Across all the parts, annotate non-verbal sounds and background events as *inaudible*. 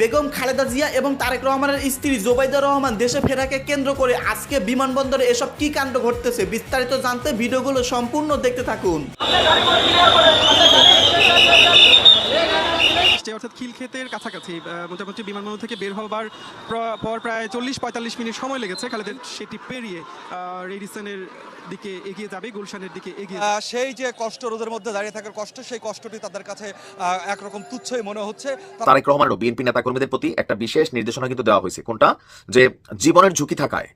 বেগম খালেদা জিয়া এবং তারেক রহমানের স্ত্রী জোবাইদা রহমান দেশে ফেরাকে কেন্দ্র করে আজকে বিমানবন্দরে এসব কি কাণ্ড ঘটতেছে বিস্তারিত জানতে ভিডিওগুলো সম্পূর্ণ দেখতে থাকুন। অর্থাৎ খিলক্ষেতের কাছাকাছি মোটামুটি বিমানবন্দর থেকে বের হবার পর প্রায় চল্লিশ পঁয়তাল্লিশ মিনিট সময় লেগেছে। খালেদের সেটি পেরিয়ে রেডিসনের দিকে এগিয়ে যাবে গুলশানের দিকে এগিয়ে সেই যে কষ্ট রোদের মধ্যে দাঁড়িয়ে থাকার কষ্ট সেই কষ্টটি তাদের কাছে একরকম তুচ্ছই মনে হচ্ছে। তারা তারেক রহমানের বিএনপি নেতাকর্মীদের প্রতি একটা বিশেষ নির্দেশনা কিন্তু দেওয়া হয়েছে। কোনটা? যে জীবনের ঝুঁকি থাকায়।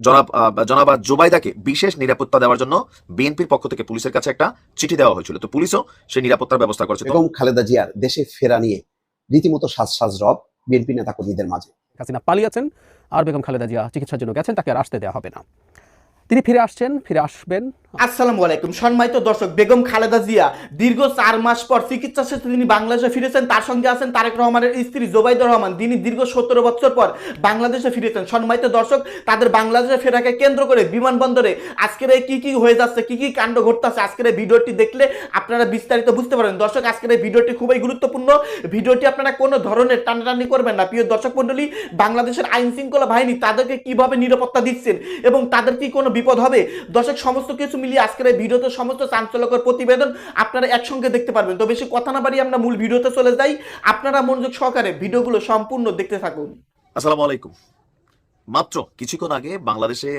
জনাব জনাব জোবাইদাকে বিশেষ নিরাপত্তা দেওয়ার জন্য বিএনপির পক্ষ থেকে পুলিশের কাছে একটা চিঠি দেওয়া হয়েছিল। তো পুলিশও সেই নিরাপত্তার ব্যবস্থা করেছে। বেগম খালেদা জিয়ার দেশে ফেরা নিয়ে রীতিমতো সাজ সাজ রব বিএনপি নেতাকর্মীদের মাঝে। হাসিনা পালিয়েছেন আর বেগম খালেদা জিয়া চিকিৎসার জন্য গেছেন তাকে আর আসতে দেওয়া হবে না। তিনি ফিরে আসছেন ফিরে আসবেন। আসসালামু আলাইকুম। সম্মানিত দর্শক, বেগম খালেদা জিয়া দীর্ঘ চার মাস পর চিকিৎসা শেষে তিনি বাংলাদেশে ফিরেছেন। তার সঙ্গে আছেন তারেক রহমানের স্ত্রী জোবাইদুর রহমান। তিনি দীর্ঘ সতেরো বছর পর বাংলাদেশে ফিরেছেন। সম্মানিত দর্শক, তাদের বাংলাদেশে ফেরাকে কেন্দ্র করে বিমানবন্দরে আজকের এই কি কি হয়ে যাচ্ছে, কি কি কাণ্ড ঘটতেছে, আজকের এই ভিডিওটি দেখলে আপনারা বিস্তারিত বুঝতে পারবেন। দর্শক, আজকের এই ভিডিওটি খুবই গুরুত্বপূর্ণ। ভিডিওটি আপনারা কোনো ধরনের টানাটানি করবেন না। প্রিয় দর্শক মন্ডলী বাংলাদেশের আইন শৃঙ্খলা বাহিনী তাদেরকে কীভাবে নিরাপত্তা দিচ্ছেন এবং তাদের কি কোনো বিপদ হবে? দর্শক, সমস্ত কিছু মিলিয়ে আজকের এই ভিডিওতে সমস্ত চাঞ্চল্যকর প্রতিবেদন আপনারা একসঙ্গে দেখতে পারবেন। তো বেশি কথা না বাড়িয়ে আমরা মূল ভিডিওতে চলে যাই। আপনারা মনোযোগ সহকারে ভিডিওগুলো সম্পূর্ণ দেখতে থাকুন। আসসালামু আলাইকুম। মাত্র কিছুক্ষণ আগে বাংলাদেশে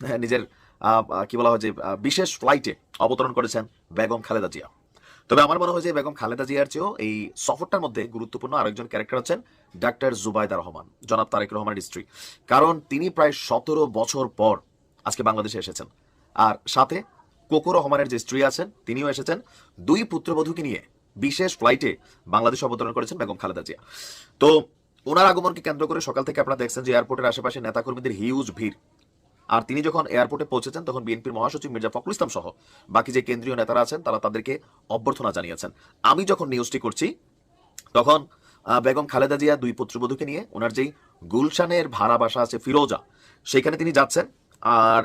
হ্যাঁ, নিজের কি বলা হয় যে বিশেষ ফ্লাইটে অবতরণ করেছেন বেগম খালেদা জিয়া। তবে আমার মনে হয় যে বেগম খালেদা জিয়ার চেয়েও এই সফরটার মধ্যে গুরুত্বপূর্ণ আরেকজন ক্যারেক্টার হচ্ছেন ডাক্তার জুবাইদা রহমান জনাব তারেক রহমানের স্ত্রী। কারণ তিনি প্রায় সতেরো বছর পর আজকে বাংলাদেশে এসেছেন। আর সাথে কোকো রহমানের যে স্ত্রী আছেন, তিনিও এসেছেন। দুই পুত্রবধূকে নিয়ে বিশেষ ফ্লাইটে বাংলাদেশ অবতরণ করেছেন বেগম খালেদা জিয়া। তো ওনার আগমনকে কেন্দ্র করে সকাল থেকে আপনারা দেখছেন যে এয়ারপোর্টের আশেপাশে নেতাকর্মীদের হিউজ ভিড়। আর তিনি যখন এয়ারপোর্টে পৌঁছেছেন, তখন বিএনপির মহাসচিব মির্জা ফখরুল ইসলাম সহ বাকি যে কেন্দ্রীয় নেতারা আছেন, তারা তাদেরকে অভ্যর্থনা জানিয়েছেন। আমি যখন নিউজটি করছি, তখন বেগম খালেদা জিয়া দুই পুত্রবধূকে নিয়ে, ওনার যেই গুলশানের ভাড়া বাসা আছে ফিরোজা, সেখানে তিনি যাচ্ছেন। আর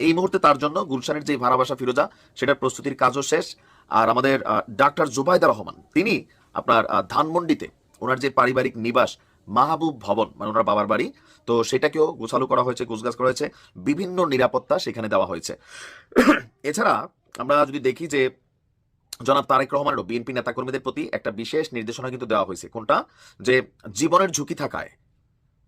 এই মুহূর্তে তার জন্য গুলশানের যে ভাড়া বাসা ফিরোজা, সেটার প্রস্তুতির কাজও শেষ। আর আমাদের ডাক্তার জুবাইদা রহমান, তিনি আপনার ধানমন্ডিতে ওনার যে পারিবারিক নিবাস মাহবুব ভবন মানে ওনার বাবার বাড়ি, তো সেটাকেও গোছালো করা হয়েছে, গোছগাছ করা হয়েছে, বিভিন্ন নিরাপত্তা সেখানে দেওয়া হয়েছে। এছাড়া আমরা যদি দেখি যে জনাব তারেক রহমানেরও বিএনপি নেতাকর্মীদের প্রতি একটা বিশেষ নির্দেশনা কিন্তু দেওয়া হয়েছে। কোনটা? যে জীবনের ঝুঁকি থাকায়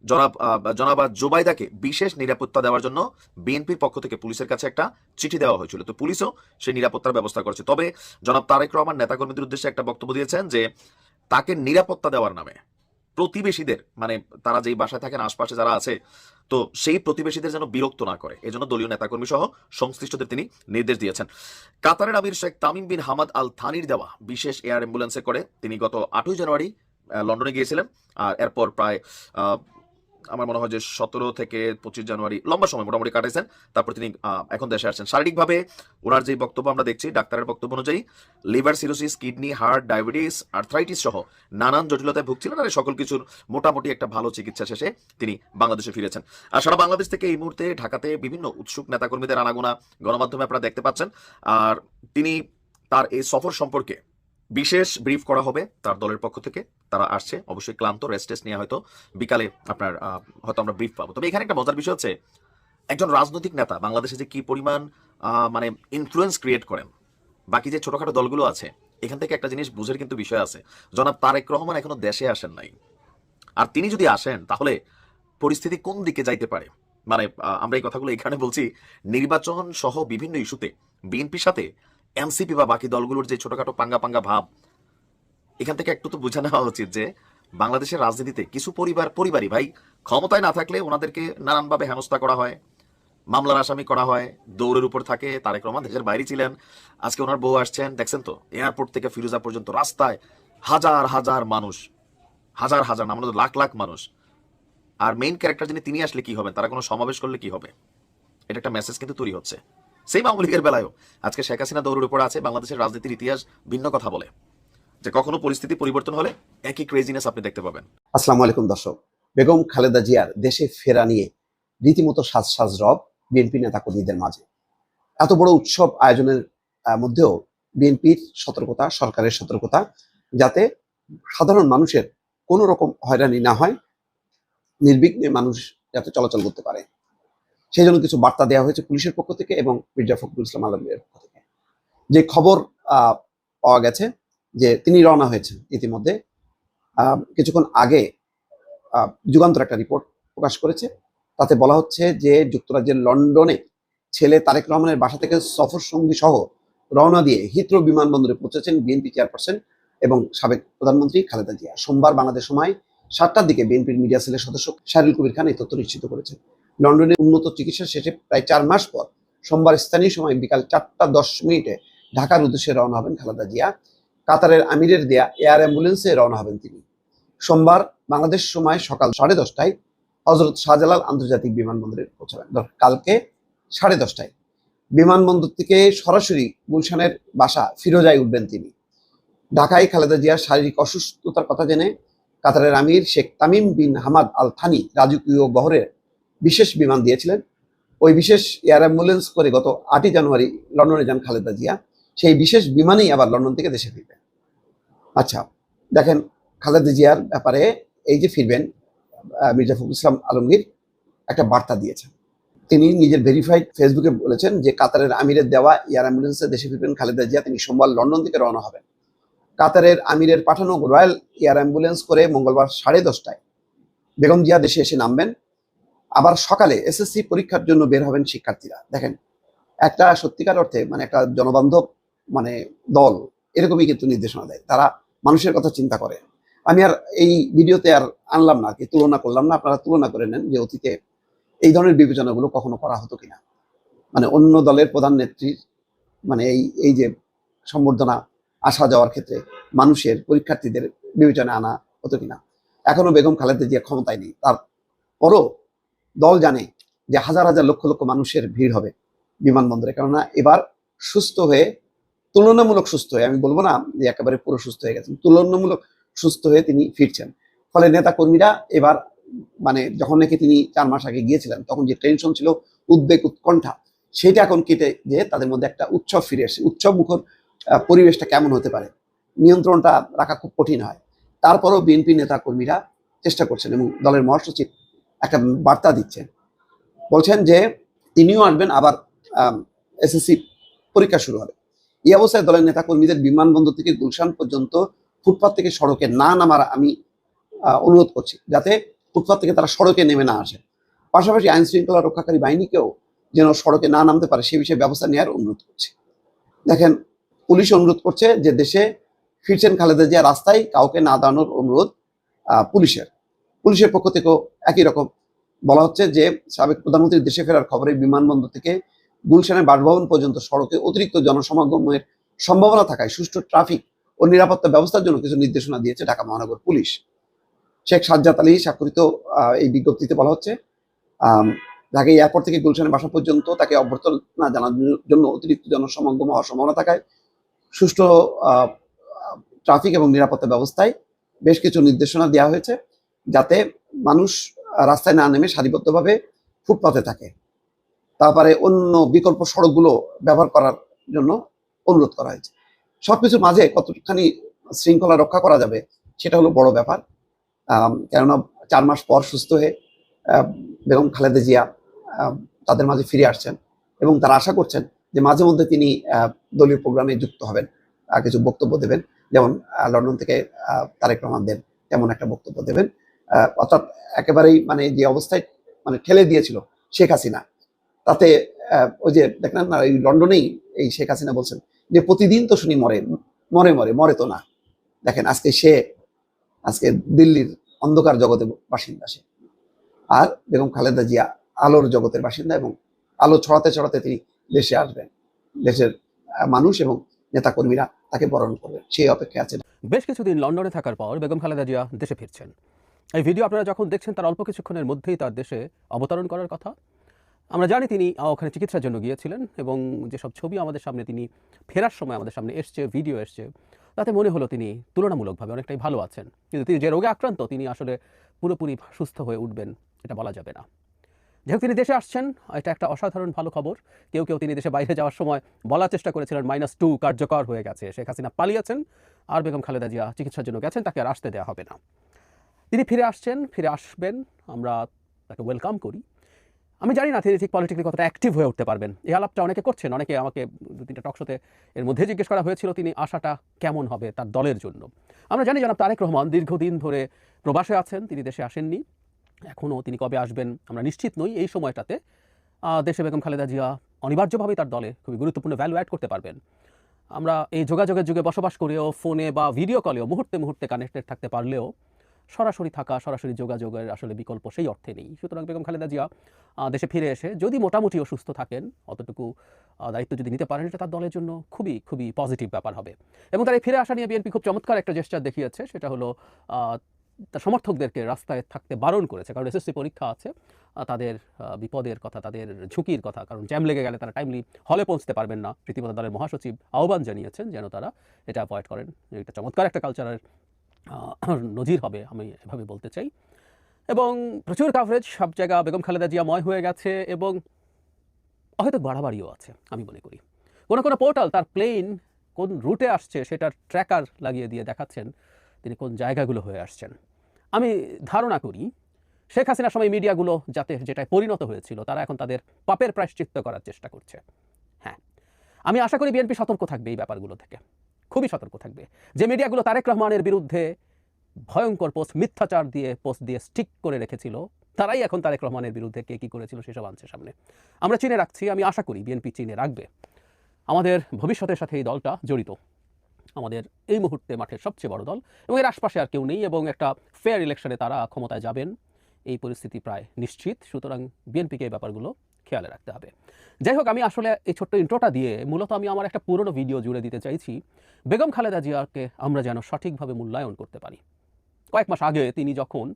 জনাব জনাব জোবাইদাকে বিশেষ নিরাপত্তা দেওয়ার জন্য বিএনপির পক্ষ থেকে পুলিশের কাছে একটা চিঠি দেওয়া হয়েছিল। তো পুলিশও সেই নিরাপত্তার ব্যবস্থা করেছে। তবে জনাব তারেক রহমান নেতাকর্মীদের উদ্দেশ্যে একটা বক্তব্য দিয়েছেন যে, তাকে নিরাপত্তা দেওয়ার নামে প্রতিবেশীদের মানে তারা যেই বাসায় থাকেন, আশপাশে যারা আছে, তো সেই প্রতিবেশীদের যেন বিরক্ত না করে। এজন্য দলীয় নেতাকর্মী সহ সংশ্লিষ্টদের তিনি নির্দেশ দিয়েছেন। কাতারের আমির Sheikh Tamim bin Hamad Al থানির দেওয়া বিশেষ এয়ার অ্যাম্বুলেন্সে করে তিনি গত আটই জানুয়ারি লন্ডনে গিয়েছিলেন। আর এরপর প্রায় আমার মনে হয় যে সতেরো থেকে পঁচিশ জানুয়ারি লম্বা সময় মোটামুটি কাটাইছেন। তারপর তিনি এখন দেশে আসছেন। শারীরিকভাবে ওনার যে বক্তব্য আমরা দেখছি, ডাক্তারের বক্তব্য অনুযায়ী liver cirrhosis, kidney, heart, diabetes, arthritis সহ নানান জটিলতায় ভুগছিলেন আর সকল কিছুর মোটামুটি একটা ভালো চিকিৎসা শেষে তিনি বাংলাদেশে ফিরেছেন। আর সারা বাংলাদেশ থেকে এই মুহূর্তে ঢাকাতে বিভিন্ন উৎসুক নেতাকর্মীদের আনাগোনা গণমাধ্যমে আপনারা দেখতে পাচ্ছেন। আর তিনি তার এই সফর সম্পর্কে বিশেষ ব্রিফ করা হবে তার দলের পক্ষ থেকে। তারা আসছে, অবশ্যই ক্লান্ত রেস্ট টেস্ট নিয়ে হয়তো বিকালে আপনার হয়তো আমরা ব্রিফ পাবো। তবে এখানে একটা মজার বিষয় হচ্ছে, একজন রাজনৈতিক নেতা বাংলাদেশে যে কি পরিমাণ মানে ইনফ্লুয়েন্স ক্রিয়েট করেন, বাকি যে ছোটখাটো দলগুলো আছে, এখান থেকে একটা জিনিস বুঝের কিন্তু বিষয় আছে। জনাব তারেক রহমান এখনও দেশে আসেন নাই। আর তিনি যদি আসেন, তাহলে পরিস্থিতি কোন দিকে যাইতে পারে? মানে আমরা এই কথাগুলো এখানে বলছি, নির্বাচন সহ বিভিন্ন ইস্যুতে, বিএনপির সাথে এনসিপি বা বাকি দলগুলোর যে ছোটখাটো পাঙ্গা পাঙ্গা ভাব, এখান থেকে একটু তো বুঝে নেওয়া উচিত যে বাংলাদেশের রাজনীতিতে কিছু পরিবার, পরিবারই ভাই ক্ষমতায় না থাকলে ওনাদেরকে নানানভাবে হেনস্থা করা হয়, মামলার আসামি করা হয়, দৌড়ের উপর থাকে, তারেক রহমান দেশের বাইরে ছিলেন, আজকে ওনার বউ আসছেন, দেখছেন তো, এয়ারপোর্ট থেকে ফিরোজা পর্যন্ত রাস্তায় হাজার হাজার মানুষ, হাজার হাজার আমরা তো লাখ লাখ মানুষ। আর মেইন ক্যারেক্টার যিনি, তিনি আসলে কি হবেন? তারা কোনো সমাবেশ করলে কি হবে? এটা একটা মেসেজ কিন্তু তৈরি হচ্ছে। সেই আওয়ামী লীগের বেলায়ও। আজকে শেখ হাসিনা দৌড়ের উপর আছে, বাংলাদেশের রাজনীতির ইতিহাস ভিন্ন কথা বলে। যে কখনো পরিস্থিতি পরিবর্তন হলে একই ক্রেজিনেস আপনি দেখতে পাবেন। আসসালামু আলাইকুম দর্শক, বেগম খালেদা জিয়ার দেশে ফেরা নিয়ে রীতিমতো সাজ সাজ রব বিএনপি নেতাকর্মীদের মাঝে। এত বড় উৎসব আয়োজনের মধ্যেও বিএনপির সতর্কতা, সরকারের সতর্কতা, যাতে সাধারণ মানুষের কোনো রকম হয়রানি না হয়, নির্বিঘ্নে মানুষ যাতে চলাচল করতে পারে। সেই জন্য কিছু বার্তা দেওয়া হয়েছে পুলিশের পক্ষ থেকে এবং মির্জা ফখরুল ইসলাম আলমের পক্ষ থেকে। যে খবর পাওয়া গেছে যে তিনি রওনা হয়েছেন ইতিমধ্যে। কিছুক্ষণ আগে যুগান্তর একটা রিপোর্ট প্রকাশ করেছে। তাতে বলা হচ্ছে যে যুক্তরাজ্যের লন্ডনে ছেলে তারেক রহমানের বাসা থেকে সফর সঙ্গী সহ রওনা দিয়ে হিথ্রো বিমানবন্দরে পৌঁছেছেন বিএনপি চেয়ারপারসন এবং সাবেক প্রধানমন্ত্রী খালেদা জিয়া। সোমবার বাংলাদেশ সময় সাতটার দিকে বিএনপির মিডিয়া সেলের সদস্য শাহরুল কবির খান এই তথ্য নিশ্চিত করেছেন। লন্ডনে উন্নত চিকিৎসা শেষে প্রায় চার মাস পর সোমবার স্থানীয় সময় বিকাল চারটা দশ মিনিটে ঢাকার উদ্দেশ্যে রওনা হবেন খালেদা জিয়া। কাতারের আমিরের দেয়া এয়ার অ্যাম্বুলেন্সে রওনা হবেন তিনি। সোমবার বাংলাদেশ সময় সকাল সাড়ে দশটায় হজরত শাহজালাল আন্তর্জাতিক বিমানবন্দরে পৌঁছাবেন। কালকে সাড়ে দশটায়। বিমানবন্দর থেকে সরাসরি গুলশানের বাসা ফিরোজায় উঠবেন তিনি। ঢাকায় খালেদা জিয়ার শারীরিক অসুস্থতার কথা জেনে কাতারের আমির Sheikh Tamim bin Hamad Al Thani রাজকীয় বহরের বিশেষ বিমান দিয়েছিলেন। ওই বিশেষ এয়ার অ্যাম্বুলেন্স করে গত আটই জানুয়ারি লন্ডনে যান খালেদা জিয়া। সেই বিশেষ বিমানেই আবার লন্ডন থেকে দেশে ফিরবেন আচ্ছা দেখেন খালেদা জিয়ার ব্যাপারে এই যে ফিরবেন মির্জা ফখরুল ইসলাম আলমগীর একটা বার্তা দিয়েছেন। তিনি নিজের ভেরিফাইড ফেসবুকে বলেছেন যে কাতারের আমিরের দেওয়া এয়ার অ্যাম্বুলেন্সে দেশে ফিরবেন খালেদা জিয়া, তিনি সোমবার লন্ডন থেকে রওনা হবেন। কাতারের আমিরের পাঠানো রয়্যাল এয়ার অ্যাম্বুলেন্স করে মঙ্গলবার সাড়ে দশটায় বেগম জিয়া দেশে এসে নামবেন। আবার সকালে এসএসসি পরীক্ষার জন্য বের হবেন শিক্ষার্থীরা। দেখেন, একটা সত্যিকার অর্থে মানে একটা জনবান্ধব মানে দল এরকমই কিন্তু নির্দেশনা দেয়। তারা মানুষের কথা চিন্তা করে। আমি আর এই ভিডিওতে আর আনলাম না, কি তুলনা করলাম না, আপনারা তুলনা করে নেন যে অতীতে এই ধরনের বিবেচনাগুলো কখনো করা হতো কিনা। মানে অন্য দলের প্রধান নেত্রীর মানে এই এই যে সম্বর্ধনা, আসা যাওয়ার ক্ষেত্রে মানুষের পরীক্ষার্থীদের বিবেচনা আনা হতো কিনা। এখনও বেগম খালেদা জিয়া ক্ষমতায় নেই, তারপরও দল জানে যে হাজার হাজার লক্ষ লক্ষ মানুষের ভিড় হবে বিমানবন্দরে। কেননা এবার সুস্থ হয়ে, তুলনামূলক সুস্থ হয়ে, আমি বলব না যে একেবারে পুরো সুস্থ হয়ে গেছেন, তুলনামূলক সুস্থ হয়ে তিনি ফিরছেন। ফলে নেতা কর্মীরা এবার মানে যখন নাকি তিনি চার মাস আগে গিয়েছিলেন, তখন যে টেনশন ছিল, উদ্বেগ, উৎকণ্ঠা, সেটা এখন কেটে যে তাদের মধ্যে একটা উৎসব ফিরে এসে উৎসব মুখর পরিবেশটা কেমন হতে পারে? নিয়ন্ত্রণটা রাখা খুব কঠিন হয়। তারপরও বিএনপি নেতা কর্মীরা চেষ্টা করছেন এবং দলের মহাসচিব একটা বার্তা দিচ্ছেন। বলছেন যে তিনিও আসবেন, আবার এসএসসি পরীক্ষা শুরু হবে। এই অবস্থায় দলের নেতা কর্মীদের বিমানবন্দর থেকে গুলশান পর্যন্ত ফুটপাত থেকে সড়কে না নামার আমি অনুরোধ করছি, যাতে ফুটপাত থেকে তারা সড়কে নেমে না আসে পাশাপাশি আইন শৃঙ্খলা রক্ষাকারী বাহিনীকেও যেন সড়কে না নামতে পারে, সে বিষয়ে ব্যবস্থা নেওয়ার অনুরোধ করছি। দেখেন পুলিশ অনুরোধ করছে যে দেশে ফিরছেন খালেদা জিয়া, রাস্তায় কাউকে না দাঁড়ানোর অনুরোধ পুলিশের। পুলিশের পক্ষ থেকেও একই রকম। বলা হচ্ছে যে, সাবেক প্রধানমন্ত্রীর দেশে ফেরার খবরে বিমানবন্দর থেকে গুলশানের বাসভবন পর্যন্ত সড়কে অতিরিক্ত জনসমাগমের সম্ভাবনা থাকায় সুষ্ঠু ট্রাফিক ও নিরাপত্তা ব্যবস্থার জন্য কিছু নির্দেশনা দিয়েছে ঢাকা মহানগর পুলিশ। শেখ সাজ্জাদ আলী স্বাক্ষরিত এই বিজ্ঞপ্তিতে বলা হচ্ছে ঢাকা এয়ারপোর্ট থেকে গুলশানের বাসা পর্যন্ত তাকে অভ্যর্থনা জানানোর জন্য অতিরিক্ত জনসমাগম হওয়ার সম্ভাবনা থাকায় সুষ্ঠু ট্রাফিক এবং নিরাপত্তা ব্যবস্থায় বেশ কিছু নির্দেশনা দেওয়া হয়েছে, যাতে মানুষ রাস্তায় না নেমে সারিবদ্ধভাবে ফুটপাতে থাকে। তারপরে অন্য বিকল্প সড়কগুলো ব্যবহার করার জন্য অনুরোধ করা হয়েছে। সবকিছুর মাঝে কতখানি শৃঙ্খলা রক্ষা করা যাবে সেটা হলো বড় ব্যাপার। কেননা চার মাস পর সুস্থ হয়ে বেগম খালেদা জিয়া তাদের মাঝে ফিরে আসছেন এবং তারা আশা করছেন যে মাঝে মধ্যে তিনি দলীয় প্রোগ্রামে যুক্ত হবেন কিছু বক্তব্য দেবেন। যেমন লন্ডন থেকে তারেক রহমান দেন তেমন একটা বক্তব্য দেবেন। অর্থাৎ একেবারেই মানে যে অবস্থায় মানে ঠেলে দিয়েছিল শেখ হাসিনা। তাতে ওই যে দেখলেন না, এই লন্ডনেই এই শেখ হাসিনা বলছেন যে প্রতিদিন তো শুনি মরে মরে মরে মরে তো না। দেখেন, আজকে সে, আজকে দিল্লির অন্ধকার জগতের বাসিন্দা সে। আর বেগম খালেদা জিয়া আলোর জগতের বাসিন্দা এবং আলো ছড়াতে ছড়াতে তিনি দেশে আসবেন। দেশের মানুষ এবং নেতাকর্মীরা তাকে বরণ করবেন। সেই অপেক্ষায় আছেন। বেশ কিছুদিন লন্ডনে থাকার পর বেগম খালেদা জিয়া দেশে ফিরছেন। এই ভিডিও আপনারা যখন দেখছেন তার অল্প কিছুক্ষণের মধ্যেই তার দেশে অবতরণ করার কথা। আমরা জানি তিনি ওখানে চিকিৎসার জন্য গিয়েছিলেন এবং যেসব ছবি আমাদের সামনে তিনি ফেরার সময় আমাদের সামনে এসছে, ভিডিও এসছে, তাতে মনে হলো তিনি তুলনামূলকভাবে অনেকটাই ভালো আছেন। কিন্তু তিনি যে রোগে আক্রান্ত, তিনি আসলে পুরোপুরি সুস্থ হয়ে উঠবেন, এটা বলা যাবে না। যেহেতু তিনি দেশে আসছেন, এটা একটা অসাধারণ ভালো খবর। কেউ কেউ তিনি দেশে বাইরে যাওয়ার সময় বলার চেষ্টা করেছিলেন মাইনাস টু কার্যকর হয়ে গেছে, শেখ হাসিনা পালিয়েছেন, আর বেগম খালেদা জিয়া চিকিৎসার জন্য গেছেন, তাকে আর আসতে দেওয়া হবে না। তিনি ফিরে আসছেন, ফিরে আসবেন, আমরা তাকে ওয়েলকাম করি। আমি জানি না তিনি ঠিক পলিটিক্যালি কতটা অ্যাক্টিভ হয়ে উঠতে পারবেন। এই আলাপটা অনেকে করছেন, অনেকে আমাকে দু তিনটা টকশোতে এর মধ্যে জিজ্ঞেস করা হয়েছিল তিনি আশাটা কেমন হবে তার দলের জন্য। আমরা জানি জনাব তারেক রহমান দীর্ঘদিন ধরে প্রবাসে আছেন, তিনি দেশে আসেননি। এখনও তিনি কবে আসবেন আমরা নিশ্চিত নই। এই সময়টাতে দেশে বেগম খালেদা জিয়া অনিবার্যভাবেই তার দলে খুবই গুরুত্বপূর্ণ ভ্যালু অ্যাড করতে পারবেন। আমরা এই যোগাযোগের যুগে বসবাস করেও ফোনে বা ভিডিও কলেও মুহূর্তে মুহূর্তে কানেক্টেড থাকতে পারলেও সরাসরি থাকা, সরাসরি যোগাযোগের আসলে বিকল্প সেই অর্থে নেই। সুতরাং বেগম খালেদা জিয়া দেশে ফিরে এসে যদি মোটামুটি অসুস্থ থাকেন, অতটুকু দায়িত্ব যদি নিতে পারেন এটা তার দলের জন্য খুবই খুবই পজিটিভ ব্যাপার হবে। এবং তার এই ফিরে আসা নিয়ে বিএনপি খুব চমৎকার একটা জেস্টার দেখিয়েছে, সেটা হলো তার সমর্থকদেরকে রাস্তায় থাকতে বারণ করেছে। কারণ এসএসসি পরীক্ষা আছে তাদের বিপদের কথা, তাদের ঝুঁকির কথা, কারণ জ্যাম লেগে গেলে তারা টাইমলি হলে পৌঁছতে পারবেন না। রীতিমতো দলের মহাসচিব আহ্বান জানিয়েছেন যেন তারা এটা অ্যাভয়েড করেন। এটা চমৎকার একটা কালচারের *clears throat* নজির হবে, আমি এভাবে বলতে চাই। এবং প্রচুর কাভারেজ সব জায়গা, বেগম খালেদা জিয়াময় হয়ে গেছে এবং হয়তো বাড়াবাড়িও আছে, আমি মনে করি। কোনো কোনো পোর্টাল তার প্লেন কোন রুটে আসছে, সেটার ট্র্যাকার লাগিয়ে দিয়ে দেখাচ্ছেন, তিনি কোন জায়গাগুলো হয়ে আসছেন। আমি ধারণা করি, শেখ হাসিনার সময় মিডিয়াগুলো যাতে যেটায় পরিণত হয়েছিল, তারা এখন তাদের পাপের প্রায়শ্চিত্ত করার চেষ্টা করছে। হ্যাঁ আমি আশা করি বিএনপি সতর্ক থাকবে এই ব্যাপারগুলো থেকে। খুবই সতর্ক থাকবে। যে মিডিয়াগুলো তারেক রহমানের বিরুদ্ধে ভয়ঙ্কর পোস্ট মিথ্যাচার দিয়ে পোস্ট দিয়ে স্টিক করে রেখেছিল, তারাই এখন তারেক রহমানের বিরুদ্ধে কে কী করেছিল সেসব আনছে সামনে। আমরা চিনে রাখছি, আমি আশা করি বিএনপি চিনে রাখবে। আমাদের ভবিষ্যতের সাথে এই দলটা জড়িত। আমাদের এই মুহূর্তে মাঠের সবচেয়ে বড় দল এবং এর আশপাশে আর কেউ নেই এবং একটা ফেয়ার ইলেকশনে তারা ক্ষমতায় যাবেন। এই পরিস্থিতি প্রায় নিশ্চিত, সুতরাং বিএনপিকে এই ব্যাপারগুলো খেয়ালে রাখতে হবে। যাই হোক আমি আসলে এই ছোট্ট ইন্ট্রোটা দিয়ে মূলত আমি আমার একটা পুরনো ভিডিও জুড়ে দিতে চাইছি। বেগম খালেদা জিয়াকে আমরা যেন সঠিকভাবে মূল্যায়ন করতে পারি। কয়েক মাস আগে তিনি যখন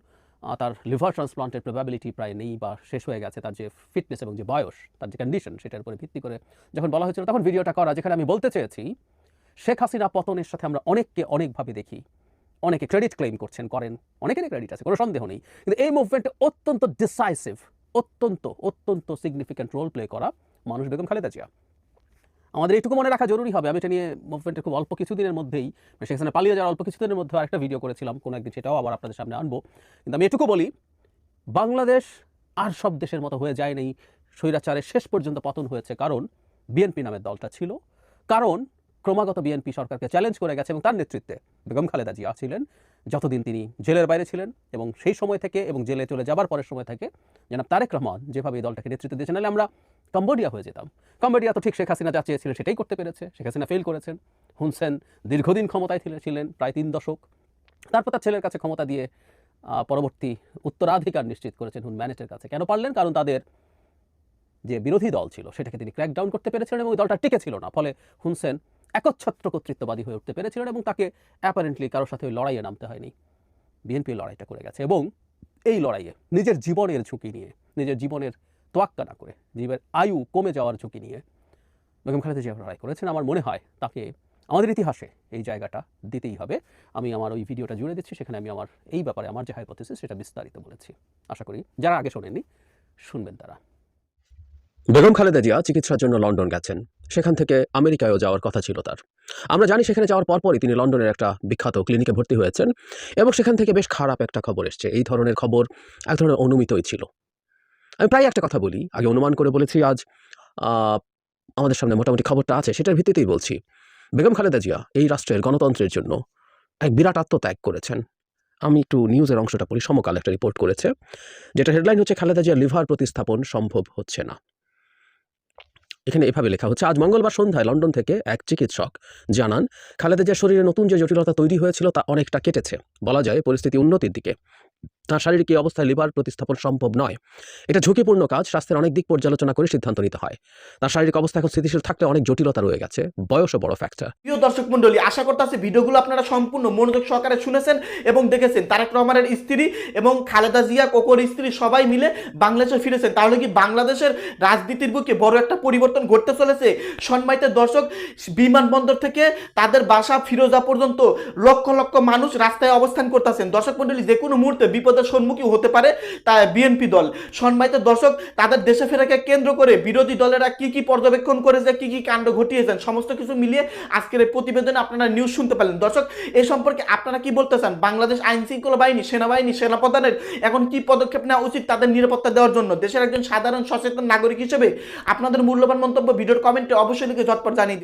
তার লিভার ট্রান্সপ্লান্টের প্রবাবিলিটি প্রায় নেই বা শেষ হয়ে গেছে, তার যে ফিটনেস এবং যে বয়স, তার যে কন্ডিশন সেটার উপরে ভিত্তি করে যখন বলা হয়েছিল, তখন ভিডিওটা করা যেখানে আমি বলতে চেয়েছি, শেখ হাসিনা পতনের সাথে আমরা অনেককে অনেকভাবে দেখি। অনেকে ক্রেডিট ক্লেম করছেন, করেন, অনেকেরই ক্রেডিট আছে, কোনো সন্দেহ নেই। কিন্তু এই মুভমেন্টে অত্যন্ত ডিসাইসিভ অত্যন্ত অত্যন্ত সিগনিফিক্যান্ট রোল প্লে করা মানুষ বেগম খালেদা জিয়া। আমাদের এইটুকু মনে রাখা জরুরি হবে। আমি এটা নিয়ে মুভমেন্টের খুব অল্প কিছুদিনের মধ্যেই সেখানে পালিয়ে যাওয়ার অল্প কিছুদিনের মধ্যে আরেকটা ভিডিও করেছিলাম। কোনো একদিন সেটাও আবার আপনাদের সামনে আনব। কিন্তু আমি এটুকু বলি, বাংলাদেশ আর সব দেশের মতো হয়ে যায় নাই। স্বৈরাচারের শেষ পর্যন্ত পতন হয়েছে কারণ বিএনপি নামের দলটা ছিল। কারণ ক্রমাগত বিএনপি সরকারকে চ্যালেঞ্জ করে গেছে এবং তার নেতৃত্বে বেগম খালেদা জিয়া ছিলেন। যতদিন তিনি জেলের বাইরে ছিলেন এবং সেই সময় থেকে এবং জেলে চলে যাবার পরের সময় থেকে জনাব তারেক রহমান যেভাবে এই দলটাকে নেতৃত্ব দিয়েছেন, নাহলে আমরা কম্বোডিয়া হয়ে যেতাম। কম্বোডিয়া তো ঠিক শেখ হাসিনা যা চেয়েছিলেন সেটাই করতে পেরেছে। শেখ হাসিনা ফেল করেছেন। হুনসেন দীর্ঘদিন ক্ষমতায় ছিলেন- প্রায় তিন দশক। তারপর তার ছেলের কাছে ক্ষমতা দিয়ে পরবর্তী উত্তরাধিকার নিশ্চিত করেছেন হুন ম্যানেজের কাছে। কেন পারলেন? কারণ তাদের যে বিরোধী দল ছিল, সেটাকে তিনি ক্র্যাকডাউন করতে পেরেছিলেন এবং দলটা টিকে ছিল না। ফলে হুনসেন একচ্ছত্র কর্তৃত্ববাদী হয়ে উঠতে পেরেছিলেন এবং তাকে অ্যাপারেন্টলি কারোর সাথে ওই লড়াইয়ে নামতে হয়নি। বিএনপি লড়াইটা করে গেছে এবং এই লড়াইয়ে নিজের জীবনের ঝুঁকি নিয়ে, নিজের জীবনের তোয়াক্কা না করে জীবের আয়ু কমে যাওয়ার ঝুঁকি নিয়ে বেগম খালেদা জিয়া লড়াই করেছেন। আমার মনে হয় তাকে আমাদের ইতিহাসে এই জায়গাটা দিতেই হবে। আমি আমার ওই ভিডিওটা জুড়ে দিচ্ছি, সেখানে আমি আমার এই ব্যাপারে, আমার যে হাইপোথিসিস সেটা বিস্তারিত বলেছি। আশা করি যারা আগে শোনেননি, শুনবেন তারা। বেগম খালেদা জিয়া চিকিৎসার জন্য লন্ডন গেছেন। সেখান থেকে আমেরিকায়ও যাওয়ার কথা ছিল তার। আমরা জানি সেখানে যাওয়ার পরপরই তিনি লন্ডনের একটা বিখ্যাত ক্লিনিকে ভর্তি হয়েছেন এবং সেখান থেকে বেশ খারাপ একটা খবর এসছে। এই ধরনের খবর এক ধরনের অনুমিতই ছিল। আমি প্রায় একটা কথা বলি, আগে অনুমান করে বলেছি, আজ আমাদের সামনে মোটামুটি খবরটা আছে, সেটার ভিত্তিতেই বলছি। বেগম খালেদা জিয়া এই রাষ্ট্রের গণতন্ত্রের জন্য এক বিরাট আত্মত্যাগ করেছেন। আমি একটু নিউজের অংশটা পড়ি, সমকাল একটা রিপোর্ট করেছে, যেটা হেডলাইন হচ্ছে, খালেদা জিয়া লিভার প্রতিস্থাপন সম্ভব হচ্ছে না। এখানে এভাবে লেখা হচ্ছে, আজ মঙ্গলবার সন্ধ্যায় লন্ডন থেকে এক চিকিৎসক জানান, খালেদা জিয়ার শরীরে নতুন যে জটিলতা তৈরি হয়েছিল তা অনেকটা কেটেছে। বলা যায় পরিস্থিতি উন্নতির দিকে। তার শারীরিক এই অবস্থায় লিভার প্রতিস্থাপন সম্ভব নয়। এটা ঝুঁকিপূর্ণ কাজ, স্বাস্থ্যের অনেক দিক পর্যালোচনা করে সিদ্ধান্ত নিতে হয়। তার শারীরিক অবস্থা এখন স্থিতিশীল থাকলে অনেক জটিলতা রয়ে গেছে, বয়সও বড় ফ্যাক্টর প্রিয় দর্শক মন্ডলী আশা করতেছি ভিডিওগুলো আপনারা সম্পূর্ণ মনোযোগ সহকারে শুনেছেন এবং দেখেছেন। তারেক রহমানের স্ত্রী এবং খালেদা জিয়া, কোকোর স্ত্রী সবাই মিলে বাংলাদেশে ফিরেছেন। তাহলে কি বাংলাদেশের রাজনীতির বুকে বড় একটা পরিবর্তন ঘটতে চলেছে? সম্মানিত দর্শক, বিমানবন্দর থেকে তাদের বাসা ফিরোজা পর্যন্ত লক্ষ লক্ষ মানুষ রাস্তায় অবস্থান করতেছেন। দর্শক মন্ডলী যে কোনো মুহূর্তে বিপদ বিপদের সম্মুখীন হতে পারে তা বিএনপি দল। সম্মানিত দর্শক, তাদের দেশে ফেরাকে কেন্দ্র করে বিরোধী দলেরা কি কি পর্যবেক্ষণ করেছে, কি কি কাণ্ড ঘটিয়েছেন, সমস্ত কিছু মিলিয়ে আজকের এই প্রতিবেদনে আপনারা নিউজ শুনতে পারলেন দর্শক এই সম্পর্কে আপনারা কি বলতে চান? বাংলাদেশ আইন শৃঙ্খলা বাহিনী, সেনাবাহিনী, সেনাপ্রধানের এখন কি পদক্ষেপ নেওয়া উচিত তাদের নিরাপত্তা দেওয়ার জন্য? দেশের একজন সাধারণ সচেতন নাগরিক হিসেবে আপনাদের মূল্যবান মন্তব্য ভিডিওর কমেন্টে অবশ্যই লিখে ঝটপট জানিয়ে।